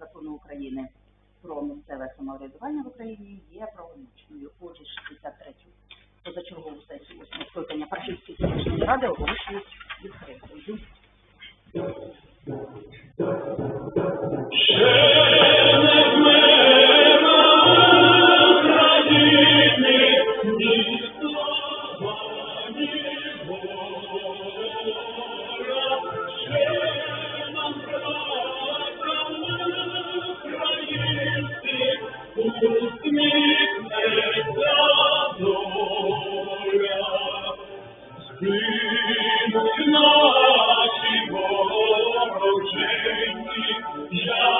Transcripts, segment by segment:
закону України про місцеве самоврядування в Україні є правомочною. Отже, 63 позачергову сесію 8 скликання Пархівської селищної ради оголошують відкритою. Так,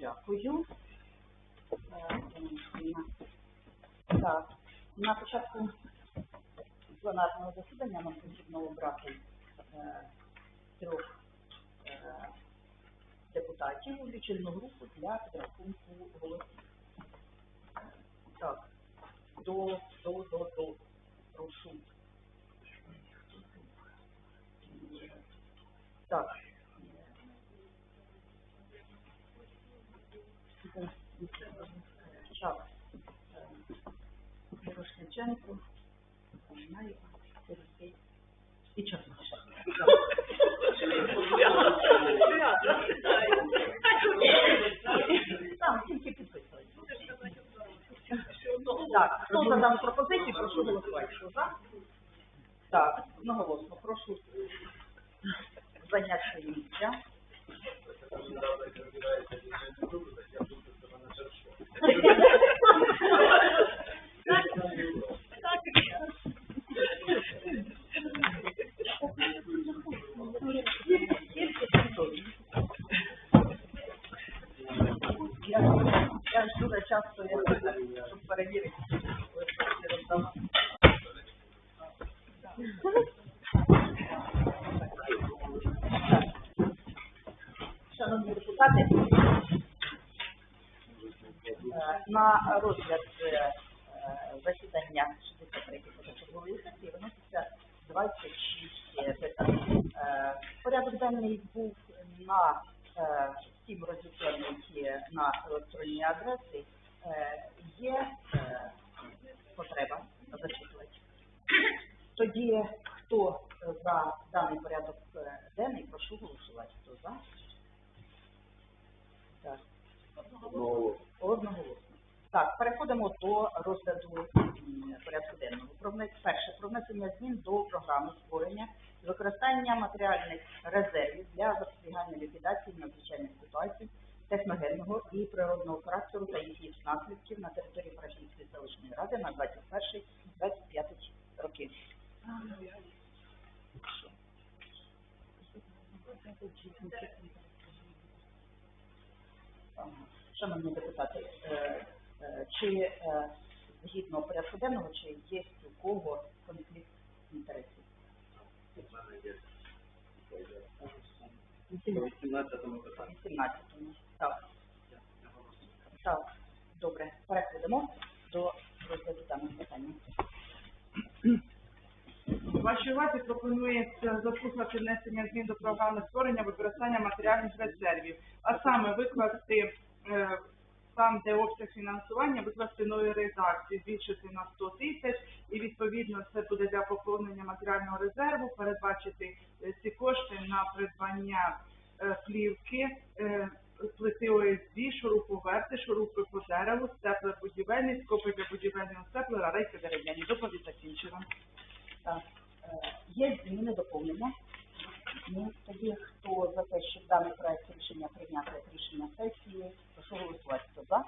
дякую. Е, Так, на початку пленарного засідання нам потрібно обрати е, трьох е, депутатів у лічильну групу для підрахунку голосів. Так, до, до, до, до. Прошу. Так. Так. Хто за дану прошу голосувати. Хто за? Так, одноголосно, прошу зайняти місця. Шановні депутати, е, на розгляд е, е, засідання 63 позачергової сесії виноситься 26 питань. Е, Порядок денний був на всім розміщений на електронні адреси. Е, Є е, потреба зачитувати. Тоді хто за даний порядок е, денний, прошу голосувати. Хто за? Так. Одноголосно. Так, переходимо до розгляду м, порядку денного. Про внес- перше, про внесення змін до програми створення з використання матеріальних резервів для запобігання ліквідації надзвичайних ситуацій техногенного і природного характеру та їхніх наслідків на території Парашинської селищної ради на 21-25 роки. Ага. Шановні депутати, е, е, чи е, згідно порядку денного, чи є кого конфлікт інтересів? Вісімнадцятому питанні. 18. Так. Так, добре, переходимо до розгляду даного питання. Вашій увазі пропонується заслухати внесення змін до програми створення використання матеріальних резервів, а саме викласти е, там, де обсяг фінансування, викласти нові редакції, збільшити на 100 тисяч, і відповідно це буде для поповнення матеріального резерву, передбачити е, ці кошти на придбання е, плівки, е, плити ОСБ, шуруповерти, шурупи по дереву, степлер будівельний, скопи для будівельного степлера, рейки дерев'яні. Доповідь закінчена. Так, є зміни доповнення. Ну, тоді хто за те, щоб даний проект рішення прийняти як рішення сесії, прошу голосувати. Хто за?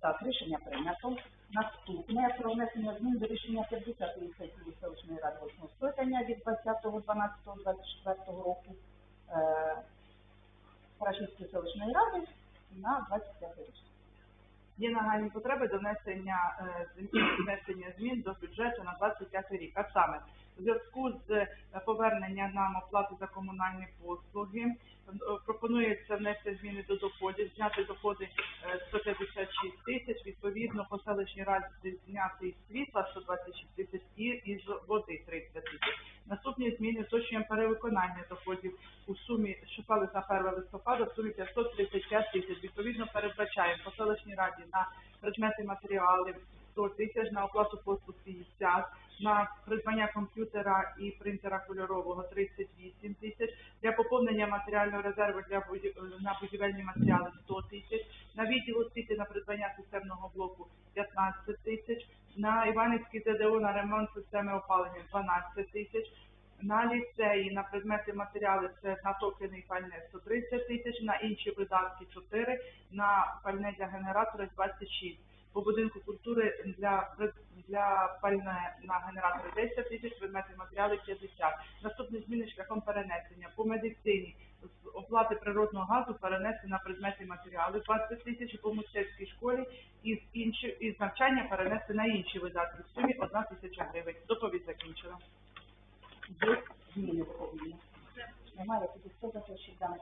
Так, рішення прийнято. Наступне про внесення змін до рішення 50-ї сесії селищної ради 8 скликання від 20.12.24 року е, Парашівської селищної ради на 25 рік. Є нагальні потреби донесення е, внесення змін до бюджету на 25 рік. А саме, в зв'язку з е, поверненням нам оплати за комунальні послуги, е, пропонується внести зміни до доходів, зняти доходи е, 156 тисяч, відповідно по селищній раді зняти із світла 126 тисяч і із води 30 тисяч. Наступні зміни уточнюємо перевиконання доходів у сумі, що стали на 1 листопада, в сумі 535 тисяч. Відповідно, передбачаємо по селищній раді на предмети матеріали 100 тисяч, на оплату послуг 50, на придбання комп'ютера і принтера кольорового 38 тисяч, для поповнення матеріального резерву для на будівельні матеріали 100 тисяч, на відділ освіти на придбання системного блоку 15 тисяч, на Іванівський ЗДО на ремонт системи опалення 12 тисяч, на ліцеї на предмети матеріали це на токени і пальне 130 тисяч, на інші видатки 4, на пальне для генератора 26. По будинку культури для, для пальне на генератори 10 тисяч, предмети матеріали 50. Наступні зміни шляхом перенесення. По медицині з оплати природного газу перенести на предмети матеріали 20 тисяч, по мистецькій школі із інші із навчання перенести на інші видатки в сумі 1 тисяча гривень. Доповідь доповнення? Немає, тоді хто за те, щоб даний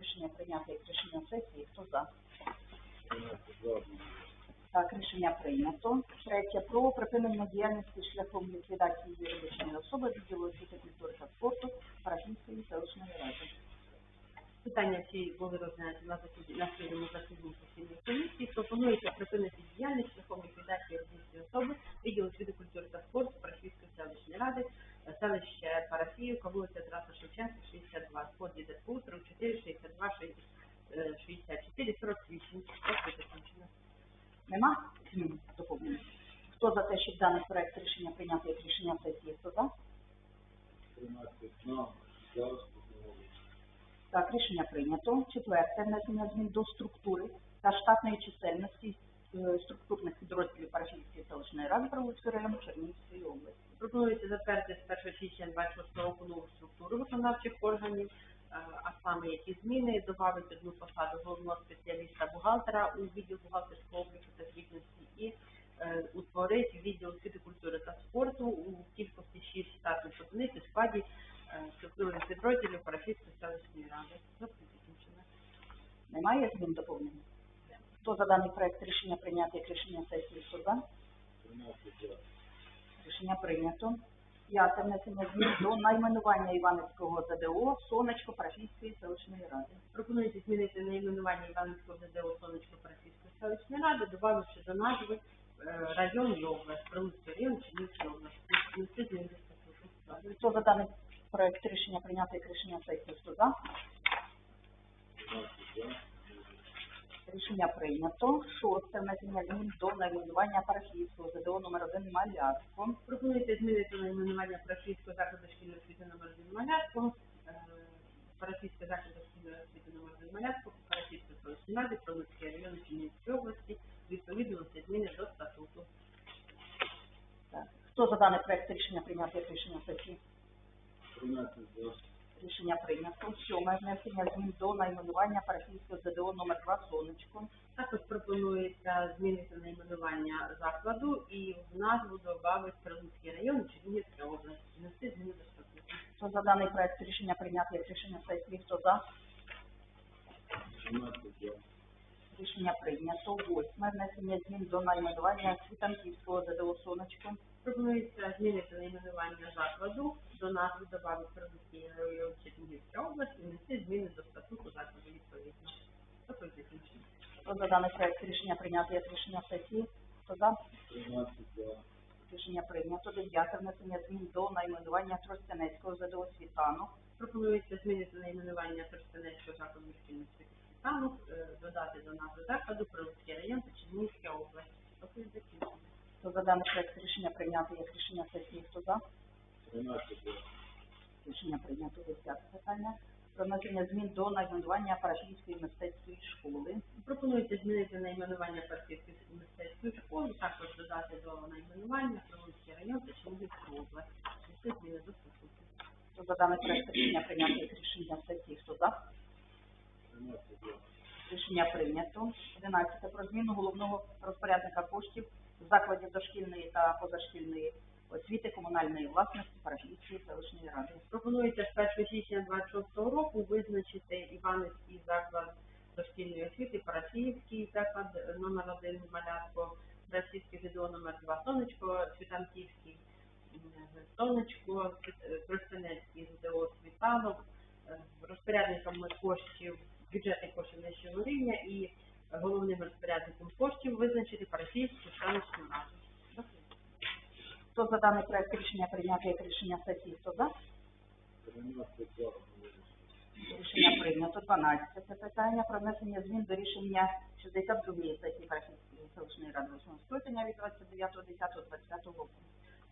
рішення прийняти як рішення сесії, хто за? Так, рішення прийнято. Третє. Про припинення діяльності шляхом ліквідації юридичної особи відділу освіти, культури та спорту Парашинської селищної ради. Питання ці були розглянуті на засіданні на спільному засіданні постійної комісії. Пропонується припинити діяльність шляхом ліквідації юридичної особи відділу освіти, культури та спорту Парашівської селищної ради, селище Парафіївка, вулиця Тараса Шевченка, 62, код ДЗПУ 34 62 64 48. Ось закінчено. Нема доповнення? Хто за те, щоб даний проект рішення прийняти як рішення сесії, хто за? 13 за. Так, рішення прийнято. Четверте. Внесення змін до структури та штатної чисельності е, структурних підрозділів Парашівської селищної ради Правоцького району Чернігівської області. Пропонується затвердити з 1 січня 26 року нову структуру виконавчих органів, а саме які зміни, додати одну посаду головного спеціаліста бухгалтера у відділ бухгалтерського обліку та звітності і е, утворити відділ освіти, культури та спорту у кількості 6 штатних одиниць у складі е, структурних підрозділів Парафійської селищної ради. Немає змін доповнення? Хто за даний проект рішення прийняти як рішення сесії, за? Рішення прийнято. П'яте внесення змін до найменування Іванівського ЗДО Сонечко Парафійської селищної ради. Пропонується змінити найменування Іванівського ЗДО Сонечко Парафійської селищної ради, додавши до назви е, район і область, Прилуцький район Чернігівської області. Хто за даний проект рішення прийняти як рішення сесії, хто за? Рішення прийнято. Шосте внесення змін до найменування Парафійського ЗДО номер 1 Малятко. Пропонується змінити найменування Парафійського закладу шкільної освіти номер 1 Малятко, е, закладу шкільної освіти номер 1 Малятко, Парафійської селищної ради, район Чернігівської області, відповідно всі зміни до статуту. Так. Хто за даний проект рішення прийняти як рішення сесії? Рішення прийнято. Сьоме внесення змін до найменування Парафійського ЗДО номер 2 Сонечко. Також пропонується змінити найменування закладу і в назву додати Прилуцький район Чернігівської області, внести зміни до статуту. Хто за даний проект рішення прийняти як рішення сесії? Хто за? Рішення прийнято. Восьме. Внесення змін до найменування Світанківського ЗДО «Сонечко». Пропонується змінити найменування закладу, до назви район Чернігівська область і внести зміни до статуту закладу відповідно. Закінчена. Хто за даний проект рішення прийняти як рішення сесії? Хто за? Рішення прийнято. Дев'яте. Внесення змін до найменування Тростянецького ЗДО «Світанок». Пропонується змінити найменування Тростянецького закладу шкільних стану, додати до назви закладу Прилуцький район та Чернігівська область. Доповідь закінчена. Хто за даний проект рішення прийняти як рішення сесії? Хто за? Рішення прийнято. Десяте питання. Про внесення змін до найменування Парашівської мистецької школи. Пропонується змінити найменування Парківської мистецької школи, також додати до найменування Прилуцький район та Чернігівську область. Внести зміни до статуту. Хто за даний проект рішення прийняти як рішення сесії? Хто за? Рішення прийнято. 11. Про зміну головного розпорядника коштів закладів дошкільної та позашкільної освіти комунальної власності Парашівської селищної ради. Пропонується з 1 січня 26 року визначити Іванівський заклад дошкільної освіти, Парафіївський заклад номер 1 Малятко, Російський ЖДО номер 2 Сонечко, Світанківський Сонечко, Тростянецький ЖДО Світанок, розпорядниками коштів, бюджетних коштів нижчого рівня і головним розпорядником коштів визначити Парафіївську селищну раду. Хто за даний проект рішення прийняти як рішення сесії? Хто за? Рішення прийнято. 12. Це питання про внесення змін до рішення 62-ї сесії Парашівської селищної ради 8 скликання від 29.10.25 року.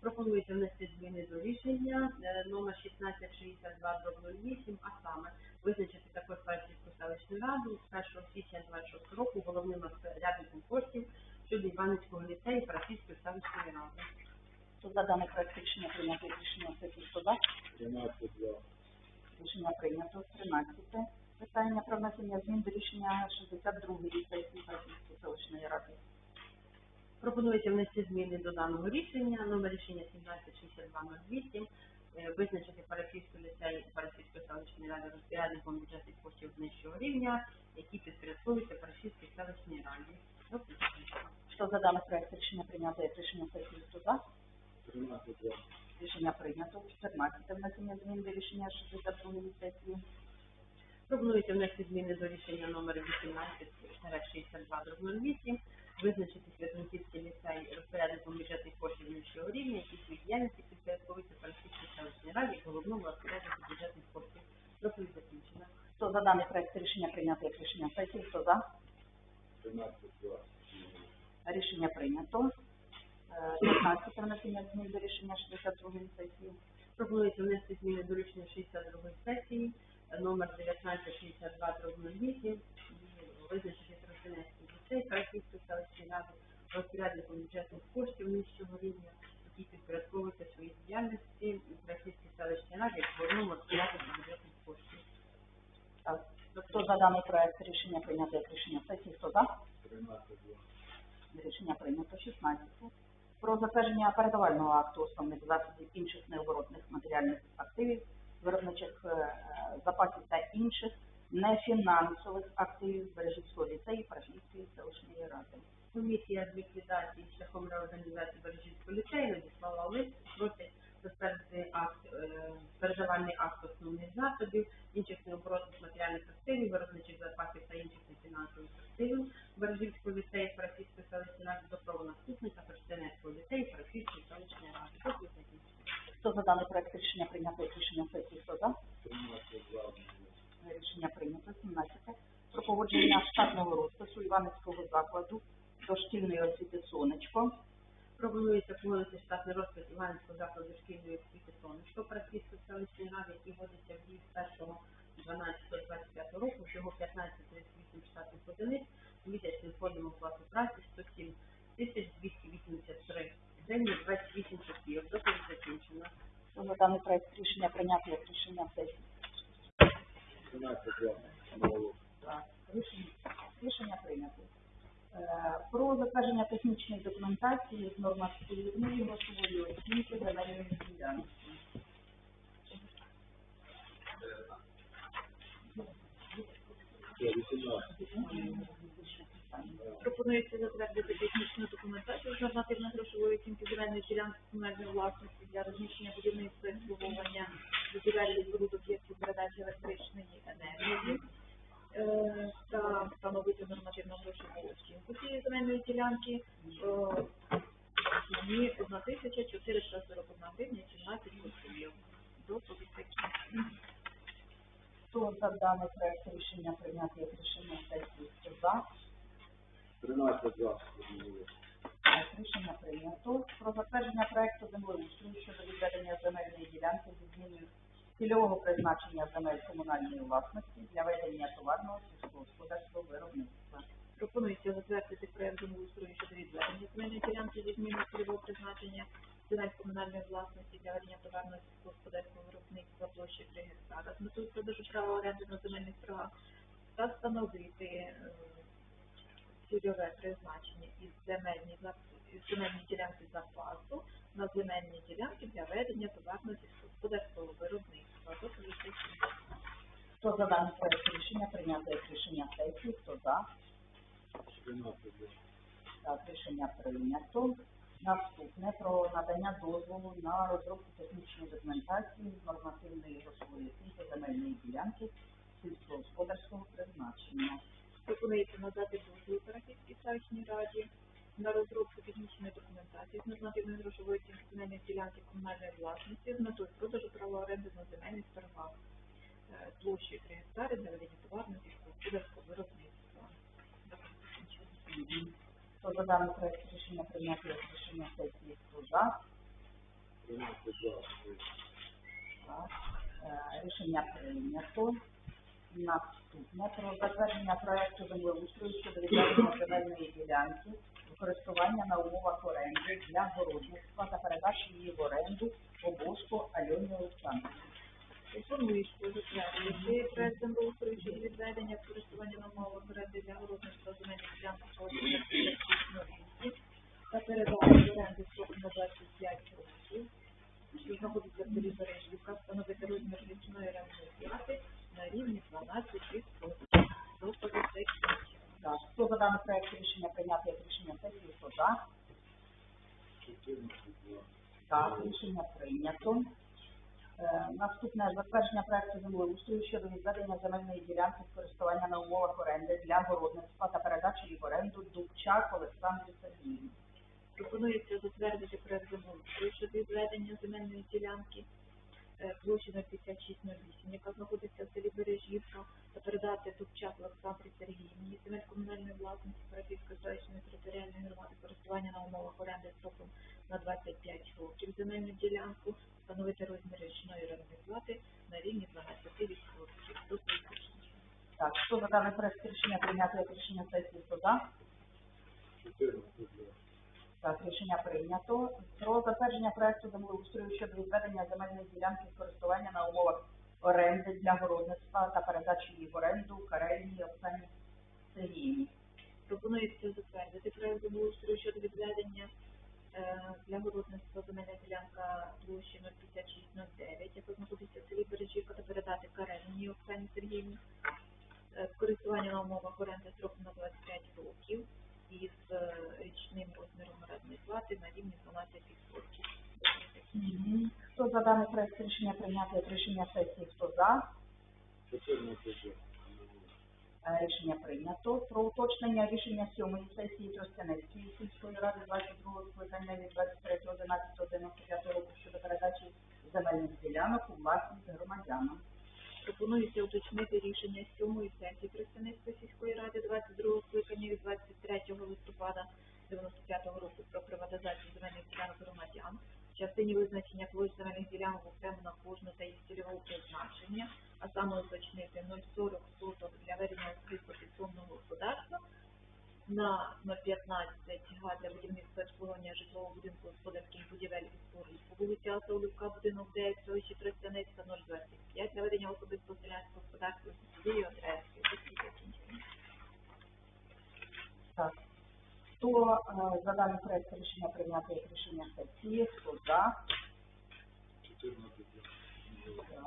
Пропонується внести зміни до рішення е, номер 1662 08, а саме визначити також Парашівську селищну раду з 1 січня 26 року головним розпорядником коштів щодо Іванівського ліцею Парашівської селищної ради. За даний проект рішення прийняти рішення сесії? Хто за? Рішення прийнято. 13. Питання про внесення змін до рішення 62-ї сесії Парашівської селищної ради. Пропонується внести зміни до даного рішення, номер рішення 176208, е, визначити Парафійську ліцей Парафійської селищної ради розпорядником бюджетних коштів нижчого рівня, які підпорядковуються Парафійській селищній раді. Хто за даний проект рішення прийняти як рішення сесії? За? Рішення прийнято. 14. Внесення змін до рішення 62-ї сесії. Пропонується внести зміни до рішення номер 18-6208, визначити Святонківський ліцей розпорядником бюджетних коштів нижчого рівня, які свої діяльності підпорядковуються Парафійській селищній раді як головному розпоряднику бюджетних коштів. Доповідь закінчена. Хто за даний проект рішення прийняти як рішення сесії? Хто за? Рішення прийнято. Е, 15. Внесення змін до рішення 62-ї сесії. Пропонується внести зміни до рішення 62 сесії, е, номер 1962-08, визначити Тростянецький ліцей Харківської селищної ради розпорядником бюджетних коштів нижчого рівня, які підпорядковуються свої діяльності Харківській селищній раді як головному розпоряднику бюджетних коштів. Так. Хто за даний проект рішення прийняти як рішення сесії? Хто за? Рішення прийнято 16. Про затвердження передавального акту основних засобів інших необоротних матеріальних активів, виробничих е, запасів та інших нефінансових активів Бережівського ліцею Парашівської селищної ради. Комісія з ліквідації шляхом реорганізації Бережівського ліцею надіслала лист, просять затвердити акт, е, передавальний акт основних засобів, інших необоротних матеріальних активів, виробничих запасів та інших нефінансових активів Бережівського ліцею Парафійської селищної ради до правонаступника Християнського ліцею Парафійської селищної ради. Хто за даний проект рішення прийняти рішення сесії? Хто за? Рішення прийнято. 17. Про погодження штатного розпису Іванівського закладу дошкільної освіти «Сонечко». Пропонується погодити штатний розпис Іванівського закладу шкільної освіти «Сонечко» Парасійської селищної ради, який вводиться в дію з 1.12.25 року, всього 1538 штатних одиниць, місячним фондом оплати праці 107 тисяч 283 гривні 28 копійок. Доповідь закінчена. Хто даний проект рішення прийняти як рішення сесії? Так, рішення, рішення прийнято. Е, Про затвердження технічної документації з нормативної грошової оцінки земельної ділянки. питання. Пропонується затвердити технічну документацію з нормативно-грошової оцінки земельної ділянки комунальної власності для розміщення будівництва і обслуговування будівель споруд об'єктів передачі електричної енергії е, та встановити нормативно-грошову оцінку цієї земельної ділянки е, сумі 1441 гривня 17 копійок. Доповідь такі. Хто за даний проект рішення прийняти як рішення сесії? 13 за. Рішення прийнято. Про затвердження проекту землеустрою щодо відведення земельної ділянки зі зміною цільового призначення земель комунальної власності для ведення товарного сільськогосподарського виробництва. Пропонується затвердити проект землеустрою щодо відведення земельної ділянки зі зміною цільового призначення земель комунальної власності для ведення товарного сільськогосподарського виробництва площі 3 гектара з метою продажу права оренди на земельних правах та встановити е, цільове призначення із земельні із земельні ділянки запасу на земельні ділянки для ведення товарного сільськогосподарського виробництва. Хто за даний проект рішення прийняти як рішення сесії? Хто за? 13 за. Так, рішення прийнято. Наступне про надання дозволу на розробку технічної документації з нормативної грошової оцінки земельної ділянки сільськогосподарського призначення. Пропонується надати дозвіл Тарахівській селищній раді на розробку технічної документації з нормативної грошової оцінки земельної ділянки комунальної власності з метою продажу права оренди на земельних торгах е, площею 3 гектари для ведення товарного сільськогосподарського виробництва. Хто за даний проект рішення прийняти як рішення сесії? Хто за? 13 за. Е, рішення прийнято. Наступне про затвердження проекту землеустрою щодо відведення земельної ділянки у користування на умовах оренди для городництва та передачі її в оренду обов'язку Альоні Олександрівні. Пропонується затвердити проект землеустрою щодо відведення в на умовах оренди для городництва земельних ділянок площею 3608 та передати в оренду строк на 25 років, що знаходиться в селі Бережівка, встановити розмір річної орендної плати на рівні 12 відсотків. Доповідь закінчена. Так, хто за даний проект рішення прийняти як рішення сесії? Хто за? Так, рішення прийнято. Е, Наступне затвердження проекту землеустрою щодо відведення земельної ділянки користування на умовах оренди для городництва та передачі її в оренду Дубчак Олександрі Сергіївні. Пропонується затвердити проект землеустрою щодо відведення земельної ділянки площі 5608, яка знаходиться в селі Бережівка, та передати Дубчак Олександрі Сергіївні, земель комунальної власності Парafівської селищної територіальної громади користування на умовах оренди строком на 25 років земельну ділянку, встановити розмір річної орендної плати на рівні 12%. Доповідь закінчена. Так, хто за даний проект рішення прийняти як рішення сесії? Хто за? 14 за. Так, рішення прийнято. Про затвердження проекту землеустрою щодо відведення земельної ділянки користування на умовах оренди для городництва та передачі її в оренду Карелії Оксані Сергіївні. Пропонується затвердити проект землеустрою щодо відведення е, для городництва земельна ділянка площі 05609, яка знаходиться в селі Бережівка, та передати Кареліні Оксані Сергіївні е, в користування на умовах оренди строком на 25 років із е, річним розміром орендної плати на рівні 12%. Хто за даний проект рішення прийняти як рішення сесії? Хто за? 14. Е, Рішення прийнято. Про уточнення рішення сьомої сесії Тростянецької сільської ради 22 скликання від 23.11.95 року щодо передачі земельних ділянок у власність громадянам. Пропонується уточнити рішення сьомої сесії представництва сільської ради 22 скликання від 23 листопада 95 року про приватизацію земельних ділянок громадян в частині визначення площ земельних ділянок окремо на кожну та їх цільового призначення, а саме уточнити 0,40 соток для ведення сільського господарства на 0,15 га для будівництва обслуговування житлового будинку господарських будівель і споруд по вулиці Асаулівка, будинок 9, селищі Тростянецька, 0,25 для ведення особистого селянського господарства з цією адресою. Такі закінчення. Так. Хто е, за даний проект рішення прийняти як рішення сесії? Хто за? 14.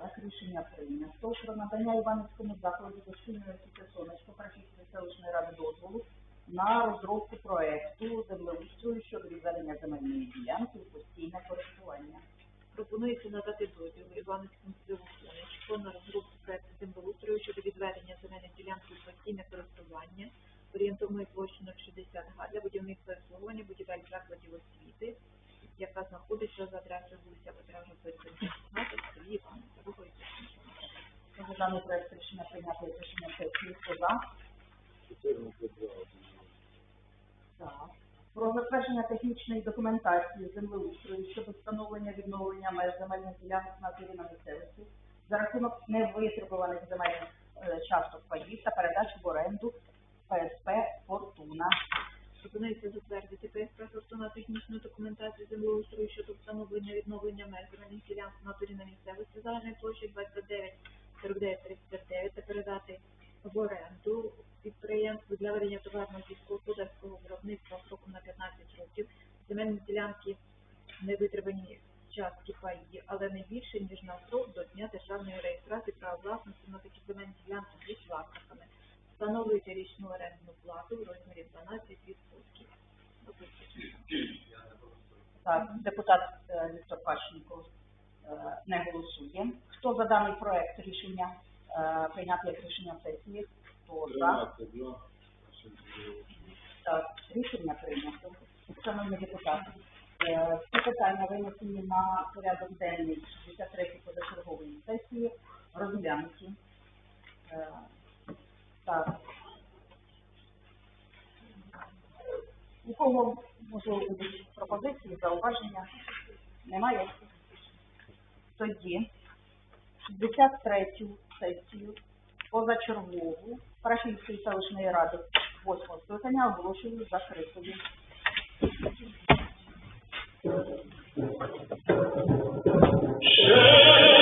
Так, рішення прийнято. Про надання Іванівському закладу дошкільної освіти сонечко Парашівської селищної ради дозволу на розробку проекту землеустрою щодо відведення земельної ділянки у постійне користування. Пропонується надати дозвіл Івановському Силу на розробку проекту землеустрою щодо відведення земельної ділянки у постійне користування орієнтовною площею 060 га для будівництва і обслуговування будівель закладів освіти, яка знаходиться за адресою вулиця Петра Жовтицького, 16 селі Івановська. Рухається. Тому даний проект рішення прийняти рішення сесії. Хто за? 14 за. Про затвердження технічної документації землеустрою щодо встановлення відновлення меж земельних ділянок на території на місцевості за рахунок невитребуваних земельних е, часток паїв та передачу в оренду ПСП «Фортуна». Пропонується затвердити ПСП «Фортуна» технічну документацію землеустрою щодо встановлення відновлення меж земельних ділянок на турі на місцевості загальної площі 29 49 39 та передати в оренду підприємству для ведення товарного сільськогосподарського виробництва сроком на 15 років земельні ділянки невитримані частки паї, але не більше ніж на срок до дня державної реєстрації права власності на такі земельні ділянки з власниками. Встановлюється річну орендну плату в розмірі 12%. Так, депутат е, Віктор Пащенко е, не голосує. Хто за даний проект рішення е, прийняти як рішення сесії? Хто за? 13 за. Так, рішення прийнято. Шановні депутати, е, питання винесені на порядок денний 63 позачергової сесії, розглянуті. Е, Так. У кого можливо будуть пропозиції, зауваження? Немає? Тоді 63 сесію позачергову Парашівської селищної ради 8 скликання оголошую закритою. Ще